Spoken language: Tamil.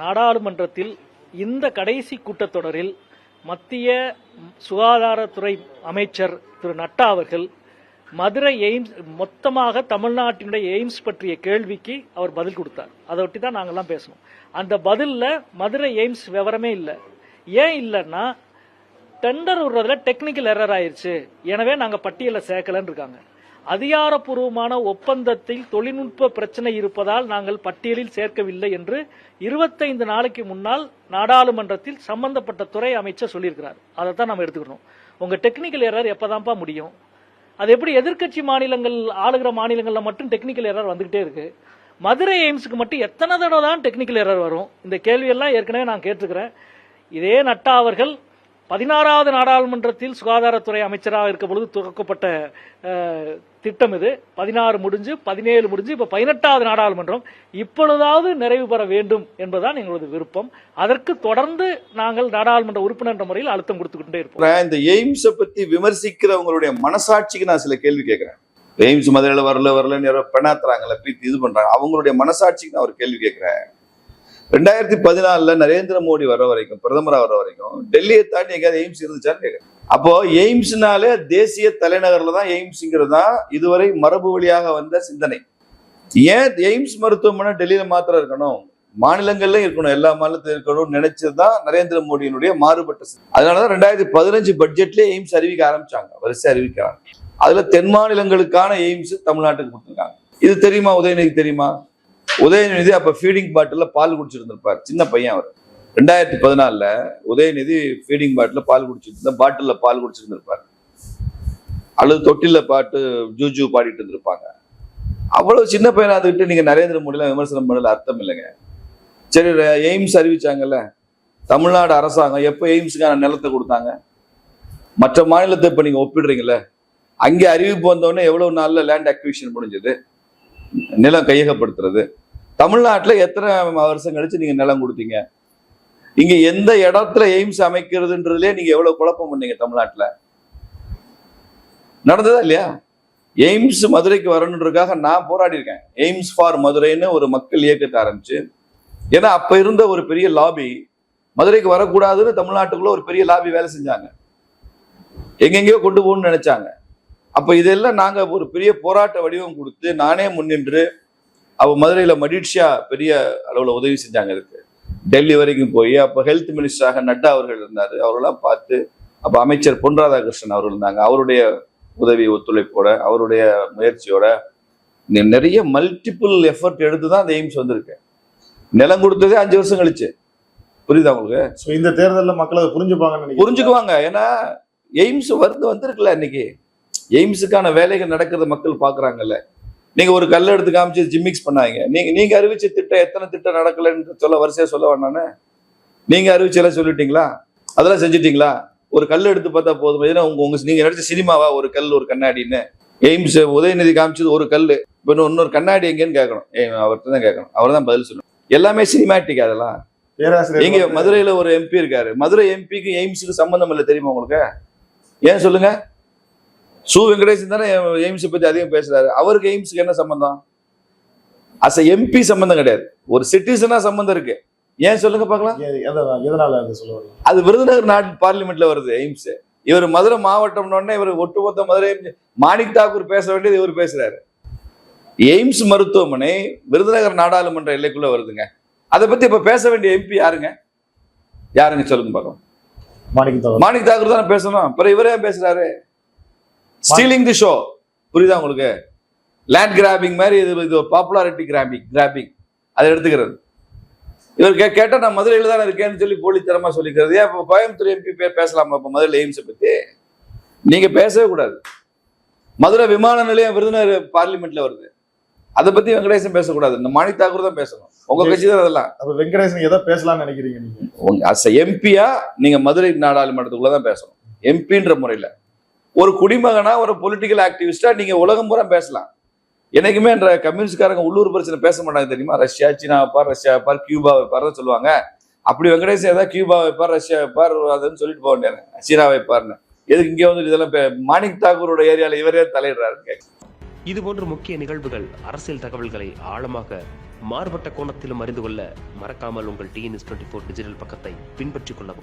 நாடாளுமன்றத்தில் இந்த கடைசி கூட்டத்தொடரில் மத்திய சுகாதாரத்துறை அமைச்சர் திரு நட்டா அவர்கள் மதுரை எய்ம்ஸ் மொத்தமாக தமிழ்நாட்டினுடைய எய்ம்ஸ் பற்றிய கேள்விக்கு அவர் பதில் கொடுத்தார். அதை ஒட்டி தான் நாங்கள்லாம் பேசணும். அந்த பதிலில் மதுரை எய்ம்ஸ் விவரமே இல்லை. ஏன் இல்லைன்னா டெண்டர் விடுறதுல டெக்னிக்கல் எரர் ஆயிடுச்சு எனவே நாங்கள் பட்டியலை சேர்க்கலன்னு இருக்காங்க. அதிகாரப்பூர்வமான ஒப்பந்தத்தில் தொழில்நுட்ப பிரச்சனை இருப்பதால் நாங்கள் பட்டியலில் சேர்க்கவில்லை என்று இருபத்தைந்து நாளைக்கு முன்னால் நாடாளுமன்றத்தில் சம்பந்தப்பட்ட துறை அமைச்சர் சொல்லியிருக்கிறார். அதை தான் நம்ம எடுத்துக்கணும். உங்க டெக்னிக்கல் எரர் எப்பதான்ப்பா முடியும்? அது எப்படி எதிர்க்கட்சி மாநிலங்கள் ஆளுகிற மாநிலங்களில் மட்டும் டெக்னிக்கல் எரர் வந்துகிட்டே இருக்கு. மதுரை எய்ம்ஸுக்கு மட்டும் எத்தனை தடவை தான் டெக்னிக்கல் எரர் வரும்? இந்த கேள்வியெல்லாம் ஏற்கனவே நான் கேட்டிருக்கிறேன். இதே நட்டா அவர்கள் பதினாறாவது நாடாளுமன்றத்தில் சுகாதாரத்துறை அமைச்சராக இருக்க பொழுது துவக்கப்பட்ட திட்டம் இது. பதினாறு முடிஞ்சு பதினேழு முடிஞ்சு இப்ப பதினெட்டாவது நாடாளுமன்றம் இப்பொழுதாவது நிறைவு பெற வேண்டும் என்பதுதான் எங்களது விருப்பம். அதற்கு தொடர்ந்து நாங்கள் நாடாளுமன்ற உறுப்பினர் என்ற முறையில் அழுத்தம் கொடுத்துக்கிட்டே இருப்போம். இந்த எய்ம்ஸை பத்தி விமர்சிக்கிறவங்களுடைய மனசாட்சிக்கு நான் சில கேள்வி கேட்கிறேன். எய்ம்ஸ் மதுரையில் வரல வரலன்னு யாரோ பெணாத்துறாங்கல்ல இது பண்றாங்க. அவங்களுடைய மனசாட்சிக்கு நான் ஒரு கேள்வி கேட்கிறேன். ரெண்டாயிரத்தி பதினாலுல நரேந்திர மோடி வர வரைக்கும் பிரதமராக வர வரைக்கும் டெல்லியை தாண்டி எங்கேயாவது எய்ம்ஸ் இருந்துச்சான்னு கேட்குறேன் அப்போ எய்ம்ஸ்னாலே தேசிய தலைநகர்ல தான் எய்ம்ஸ்ங்கிறது தான் இதுவரை மரபு வழியாக வந்த சிந்தனை. ஏன் எய்ம்ஸ் மருத்துவமனை டெல்லியில மாத்திரம் இருக்கணும்? மாநிலங்கள்லயும் இருக்கணும் எல்லா மாநிலத்திலும் இருக்கணும்னு நினைச்சதுதான் நரேந்திர மோடியினுடைய மாறுபட்ட சிந்தனை. அதனாலதான் ரெண்டாயிரத்தி பதினஞ்சு பட்ஜெட்லயே எய்ம்ஸ் அறிவிக்க ஆரம்பிச்சாங்க வரிசை அறிவிக்கிறாங்க. அதுல தென் மாநிலங்களுக்கான எய்ம்ஸ் தமிழ்நாட்டுக்கு கொடுத்துருக்காங்க. இது தெரியுமா? உதயநிதி தெரியுமா? உதயநிதி அப்போ ஃபீடிங் பாட்டிலில் பால் குடிச்சிட்டு இருந்திருப்பார் சின்ன பையன் அவர். ரெண்டாயிரத்தி பதினாலில் உதயநிதி ஃபீடிங் பாட்டில் பால் குடிச்சிட்டு இருந்தா பாட்டில்ல பால் குடிச்சிருந்திருப்பார். அல்லது தொட்டிலில் பாட்டு ஜூஜூ பாடிட்டு இருந்திருப்பாங்க. அவ்வளவு சின்ன பையனா அதுக்கிட்டு நீங்கள் நரேந்திர மோடிலாம் விமர்சனம் பண்ணல அர்த்தம் இல்லைங்க. சரி எய்ம்ஸ் அறிவிச்சாங்கல்ல. தமிழ்நாடு அரசாங்கம் எப்போ எய்ம்ஸுக்கான நிலத்தை கொடுத்தாங்க? மற்ற மாநிலத்தை இப்போ நீங்கள் ஒப்பிடுறீங்கல்ல. அங்கே அறிவிப்பு வந்தோடனே எவ்வளோ நாளில் லேண்ட் அக்விஷன் முடிஞ்சது? நிலம் கையகப்படுத்துறது. தமிழ்நாட்டில் எத்தனை வருஷம் கழிச்சு நீங்க நிலம் கொடுத்தீங்க? இங்க எந்த இடத்துல எய்ம்ஸ் அமைக்கிறதுன்றதுலயே நீங்க எவ்வளவு குழப்பம் பண்ணீங்க தமிழ்நாட்டில்? நடந்ததா இல்லையா? எய்ம்ஸ் மதுரைக்கு வரணுன்றதுக்காக நான் போராடி இருக்கேன். எய்ம்ஸ் ஃபார் மதுரைன்னு ஒரு மக்கள் இயக்கத்தை ஆரம்பிச்சு ஏன்னா அப்ப இருந்த ஒரு பெரிய லாபி மதுரைக்கு வரக்கூடாதுன்னு தமிழ்நாட்டுக்குள்ள ஒரு பெரிய லாபி வேலை செஞ்சாங்க. எங்கெங்கேயோ கொண்டு போகணும்னு நினைச்சாங்க. அப்ப இதெல்லாம் நாங்க ஒரு பெரிய போராட்ட வடிவம் கொடுத்து நானே முன்னின்று அவ மதுரையில மடிஷியா பெரிய அளவுல உதவி செஞ்சாங்க இதுக்கு டெல்லி வரைக்கும் போய் அப்ப ஹெல்த் மினிஸ்டராக நட்டா அவர்கள் இருந்தாரு. அவரெல்லாம் பார்த்து அப்ப அமைச்சர் பொன் ராதாகிருஷ்ணன் அவர்கள் இருந்தாங்க. அவருடைய உதவி ஒத்துழைப்போட அவருடைய முயற்சியோட நிறைய மல்டிபிள் எஃபர்ட் எடுத்து தான் அந்த எய்ம்ஸ் வந்திருக்கு. நிலம் கொடுத்ததே அஞ்சு வருஷம் கழிச்சு. புரியுதா உங்களுக்கு? சோ இந்த தேர்தல்ல மக்கள் அதை நினைக்கிறீங்க புரிஞ்சுக்குவாங்க. ஏன்னா எய்ம்ஸ் வந்து வந்திருக்குல்ல இன்னைக்கு. எய்ம்ஸுக்கான வேலைகள் நடக்கிறத மக்கள் பாக்குறாங்கல்ல நீங்க ஒரு கல் எடுத்து காமிச்சு ஜிம்மிக்ஸ் பண்ணாங்க நீங்க நீங்க அறிவிச்ச திட்டம் எத்தனை திட்டம் நடக்கலைன்னு சொல்ல வரிசையா சொல்ல வேணானே நீங்க அறிவிச்செல்லாம் சொல்லிட்டீங்களா? அதெல்லாம் செஞ்சிட்டீங்களா? ஒரு கல் எடுத்து பார்த்தா போதும். ஏன்னா உங்க உங்க நீங்க நடிச்ச சினிமாவா? ஒரு கல் ஒரு கண்ணாடின்னு. எய்ம்ஸ் உதயநிதி காமிச்சது ஒரு கல் இப்போ இன்னொரு கண்ணாடி எங்கேன்னு கேட்கணும். அவர்கிட்ட தான் கேட்கணும். அவர் தான் பதில் சொல்லணும். எல்லாமே சினிமேட்டிக் அதெல்லாம்? வந்து- மதுரையில ஒரு எம்பி இருக்காரு. மதுரை எம்பிக்கு எய்ம்ஸுக்கு சம்பந்தம் இல்லை தெரியுமா உங்களுக்கு? ஏன் சொல்லுங்க? சு வெங்கடேசன் தானே எய்ம்ஸ் பத்தி அதிகம் பேசுறாரு. அவருக்கு எய்ம்ஸுக்கு என்ன சம்பந்தம்? அஸ் எம்பி சம்பந்தம் கிடையாது. ஒரு சிட்டிசனா சம்பந்தம் இருக்கு. ஏன் சொல்லுங்க பார்க்கலாம். எத- எதனால அது விருதுநகர் நாட்டு பார்லிமெண்ட்ல வருது எய்ம்ஸ் இவர் மதுரை மாவட்டம்னு உடனே இவர் ஒட்டுமொத்த மதுரை மாணிக் தாக்கூர் பேச வேண்டியது இவர் பேசுறாரு. எய்ம்ஸ் மருத்துவமனை விருதுநகர் நாடாளுமன்ற எல்லைக்குள்ள வருதுங்க. அதை பத்தி இப்ப பேச வேண்டிய எம்பி யாருங்க? யாருங்க சொல்லுங்க பார்க்கலாம். மாணிக்க தவிர மாணிக் தாக்கூர் தானே பேசணும். அப்புறம் இவரே ஏன் பேசுறாரு. ஸ்டீலிங் தி ஷோ புரியுதா உங்களுக்கு? லேண்ட் கிராபிங் மாதிரி இது இது பாப்புலாரிட்டி கிராபிங் கிராபிங் அதை எடுத்துக்கிறது. இவர் கே கேட்டா நான் மதுரையில தானே இருக்கேன்னு சொல்லி போலித்தனமா சொல்லிக்கிறது. ஏன் இப்போ கோயம்புத்தூர் எம்பி பேசலாமா இப்போ மதுரையில் எய்ம்ஸை பத்தி? நீங்க பேசவே கூடாது. மதுரை விமான நிலையம் விருதுநகர் பார்லிமெண்ட்ல வருது. அதை பத்தி வெங்கடேசன் பேசக்கூடாது. இந்த மாணிக் தாக்கூர் தான் பேசணும். உங்க கட்சி தான் அதெல்லாம். அப்ப வெங்கடேசன் எதை பேசலாம்னு நினைக்கிறீங்க நீங்க? அஸ் எம்பியா நீங்க மதுரை நாடாளுமன்றத்துக்குள்ள தான் பேசணும். எம்பின்ற முறையில. ஒரு குடிமகனா ஒரு பொலிட்டிக்கல் ஆக்டிவிஸ்டா நீங்க உலகம் பூரா பேசலாம். என்னைக்குமே என்ற கம்யூனிஸ்ட்காரங்க உள்ளூர் பிரச்சனை பேச மாட்டாங்க தெரியுமா? ரஷ்யா சீனா வைப்பார் ரஷ்யா வைப்பார் கியூபா வைப்பார் சொல்லுவாங்க. அப்படி வெங்கடேஷ் ஏதாவது கியூபா வைப்பார் ரஷ்யா வைப்பார் அதுன்னு சொல்லிட்டு போக வேண்டியது சீனா வைப்பார்னு. எதுக்கு இங்கே வந்து இதெல்லாம் மாணிக் தாக்கூரோட ஏரியால இவரே தலையிடுறாரு இதுபோன்ற முக்கிய நிகழ்வுகள் அரசியல் தகவல்களை ஆழமாக மாறுபட்ட கோணத்திலும் அறிந்து கொள்ள மறக்காமல் உங்கள் டிஎன்எஸ் டுவெண்ட்டி ஃபோர் டிஜிட்டல் பக்கத்தை பின்பற்றிக் கொள்ளவும்.